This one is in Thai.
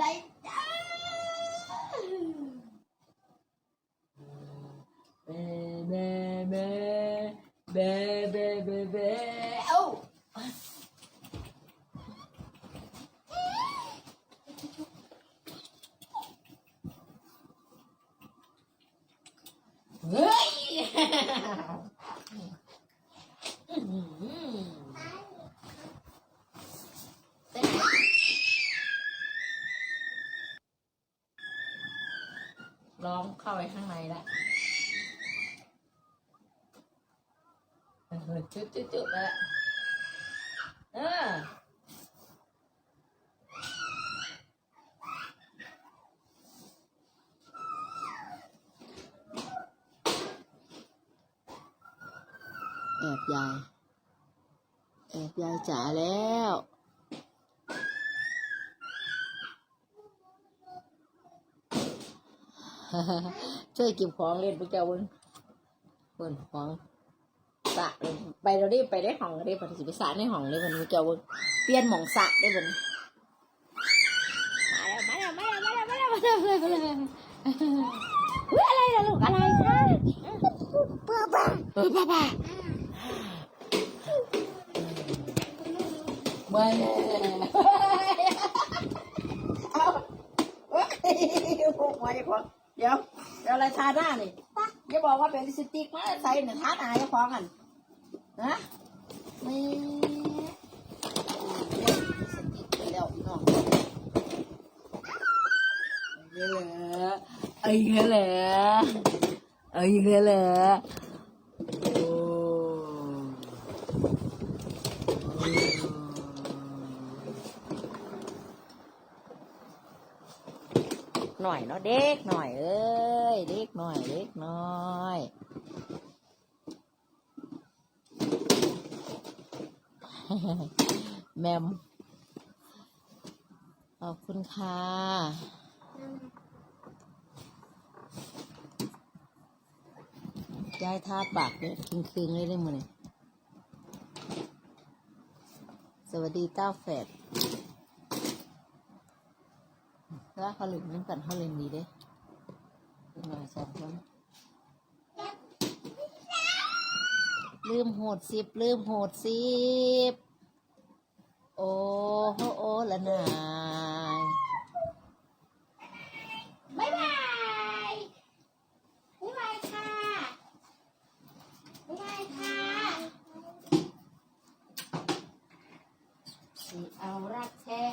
like. Oh. Yeah. ร้องเข้าไปข้างในละเออจุดจุดจุดแล้วละเออแอบยาย แอบยายจ๋าแล้ว ช่วยเก็บของเล่นพวกเจ้าเบิ้เบิ้ของสะไปเราได้ไปได้ห้องได้ผลิตไปสะในห้องเลยมันพวกเจ้าเบิ้เปลี่ยนหมองสะได้บิ้งมาแล้วมาแล้วมาแล้วมาแล้วมาแล้วมาแล้วมฮ้อยอะไรลูกอะไรคะป้าป้าป้าป้ามาแล้วเอา What? เดี๋ยวเดี๋ยวอะไรทาหน้านี่อย่าบอกว่าเป็นลิปสติกมาใส่หนึ่งทาหน้าเจ้าของกันนะนี่ลิปสติกไปแล้วพี่น้องเอ้เหรอเอ้ยเหรอเอ้ยเหละ หน่อยเนาะเด็กหน่อยเอ้ยเด็กหน่อยเด็กหน่อยแมมขอบคุณค่ะยายทาปากเนี่ยคึงๆเลยได้มั้ยสวัสดีเต้าแฝด แล้วเขาเล่นน้ำกันเขาเล่นดีเด้เป็นหน่อยสองคนลืมโหดสิบลืมโหดสิบโอ้โหโอ้ละนายบ๊ายบายบ๊ายบายค่ะบ๊ายบายค่ะสิเอารักแท้